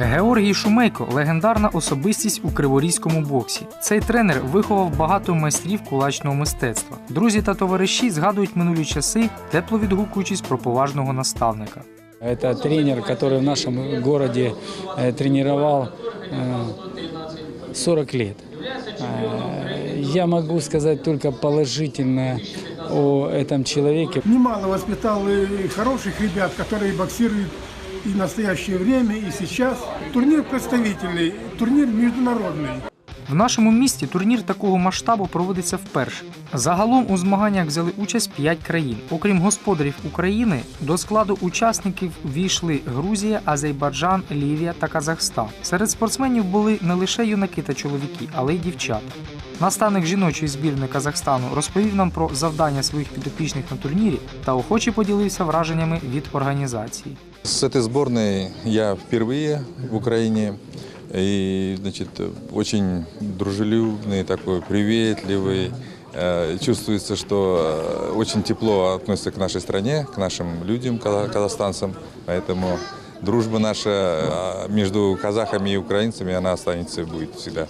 Георгій Шумейко легендарна особистість у криворізькому боксі. Цей тренер виховав багато майстрів кулачного мистецтва. Друзі та товариші згадують минулі часи, тепло відгукуючись про поважного наставника. Это тренер, который в нашем городе э, тренировал э, 40 лет. Э, Я могу сказать только положительное о этом человеке. Немало воспитал и хороших ребят, которые боксируют и в настоящее время, и сейчас. Турнир представительный, турнир международный. В нашому місті турнір такого масштабу проводиться вперше. Загалом у змаганнях взяли участь 5 країн. Окрім господарів України, до складу учасників війшли Грузія, Азербайджан, Лівія та Казахстан. Серед спортсменів були не лише юнаки та чоловіки, але й дівчата. Наставник жіночої збірної Казахстану розповів нам про завдання своїх підопічних на турнірі та охоче поділився враженнями від організації. С этой сборной я впервые в Украине. И, значит, очень дружелюбный, такой приветливый. Э, Чувствуется, что э, очень тепло относится к нашей стране, к нашим людям, каза- казахстанцам. Поэтому дружба наша э, между казахами и украинцами, она останется и будет всегда.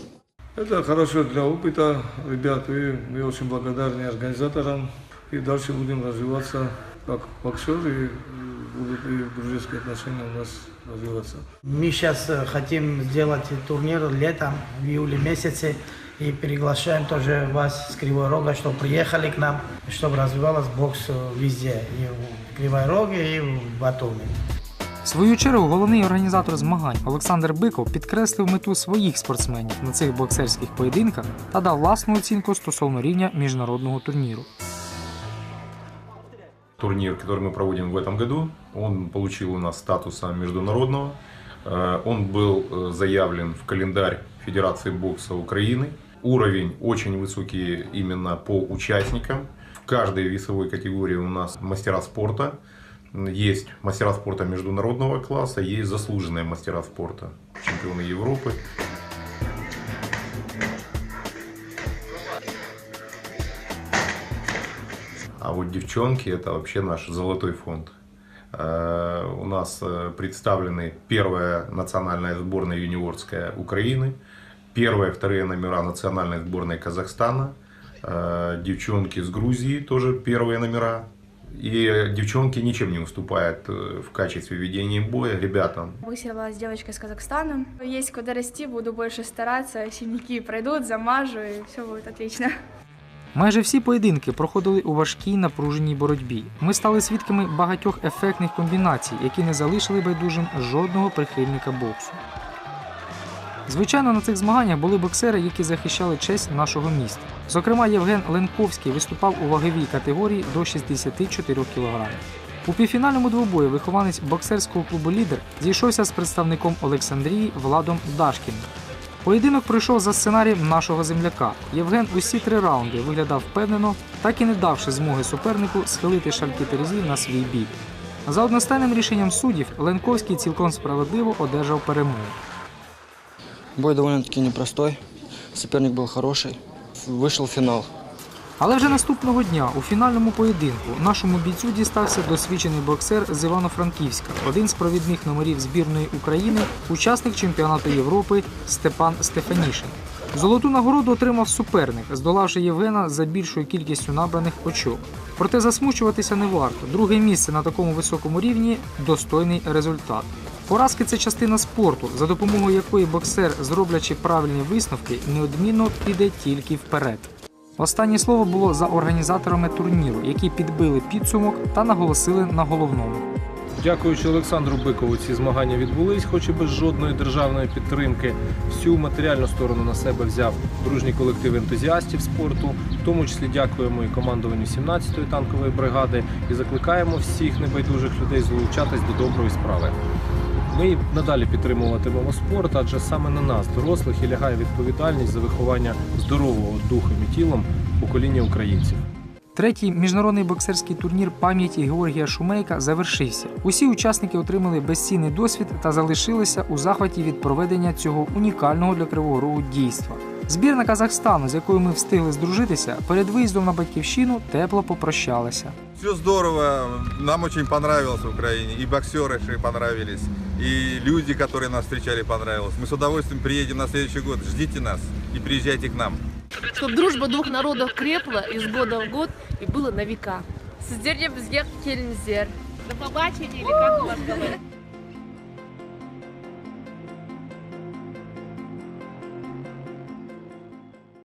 Это хорошо для опыта, ребят, и мы очень благодарны организаторам. И дальше будем развиваться как боксеры, дружеские отношения у нас развиваться. Мы сейчас э, хотим сделать турнир летом, в июле месяце, и приглашаем тоже вас с Кривой Рога, чтобы приехали к нам, чтобы развивалась бокс э, везде, и в Кривой Роге, и в Батуми. В свою чергу головний організатор змагань Олександр Биков підкреслив мету своїх спортсменів на цих боксерських поєдинках та дав власну оцінку стосовно рівня міжнародного турніру. Турнир, который мы проводим в этом году, он получил у нас статуса международного. Э, Он был э, заявлен в календарь Федерации бокса Украины. Уровень очень высокий именно по участникам. В каждой весовой категории у нас мастера спорта. Есть мастера спорта международного класса, есть заслуженные мастера спорта, чемпионы Европы. А вот девчонки это вообще наш золотой фонд. Э, У нас э, представлены первая национальная сборная юниорская Украины, первые, вторые номера национальной сборной Казахстана, э, девчонки с Грузии тоже первые номера. И девчонки ничем не уступают в качестве ведения боя ребятам. Боксировала с девочкой из Казахстана. Есть куда расти, буду больше стараться, синяки пройдут, замажу, и все будет отлично. Майже всі поєдинки проходили у важкій напруженій боротьбі. Ми стали свідками багатьох ефектних комбінацій, які не залишили байдужим жодного прихильника боксу. Звичайно, на цих змаганнях були боксери, які захищали честь нашого міста. Зокрема, Євген Ленковський виступав у ваговій категорії до 64 кг. У півфінальному двобої вихованець боксерського клубу Лідер зійшовся з представником Олександрії Владом Дашкіним. Поєдинок пройшов за сценарієм нашого земляка. Євген усі три раунди виглядав впевнено, так і не давши змоги супернику схилити шальки терезів на свій бік. За одностайним рішенням суддів Ленковський цілком справедливо одержав перемогу. Бой доволі таки непростой. Суперник був хороший. Вийшов в финал. Але вже наступного дня у фінальному поєдинку нашому бійцю дістався досвідчений боксер з Івано-Франківська, один з провідних номерів збірної України, учасник чемпіонату Європи Степан Стефанішин. Золоту нагороду отримав суперник, здолавши Євгена за більшою кількістю набраних очок. Проте засмучуватися не варто. Друге місце на такому високому рівні достойний результат. Поразки це частина спорту, за допомогою якої боксер, зроблячи правильні висновки, неодмінно піде тільки вперед. Останнє слово було за організаторами турніру, які підбили підсумок та наголосили на головному. Дякуючи Олександру Бикову, ці змагання відбулись, хоч і без жодної державної підтримки. Всю матеріальну сторону на себе взяв дружній колектив ентузіастів спорту. В тому числі дякуємо і командуванню 17-ї танкової бригади і закликаємо всіх небайдужих людей залучатись до доброї справи. Ми надалі підтримуватимемо спорт, адже саме на нас, дорослих, і лягає відповідальність за виховання здорового духом і тілом покоління українців. Третій міжнародний боксерський турнір пам'яті Георгія Шумейка завершився. Усі учасники отримали безцінний досвід та залишилися у захваті від проведення цього унікального для Кривого Рогу дійства. Збірна Казахстану, з якою ми встигли здружитися, перед виїздом на батьківщину тепло попрощалася. Все здорово, нам очень понравилось в Украине, и боксеры что понравились, и люди, которые нас встречали, понравилось. Мы с удовольствием приедем на следующий год, ждите нас и приезжайте к нам. Чтобы дружба двух народов крепла из года в год и была на века. Сіздерге бізге келіңіздер. До побачення, или как у вас говорят?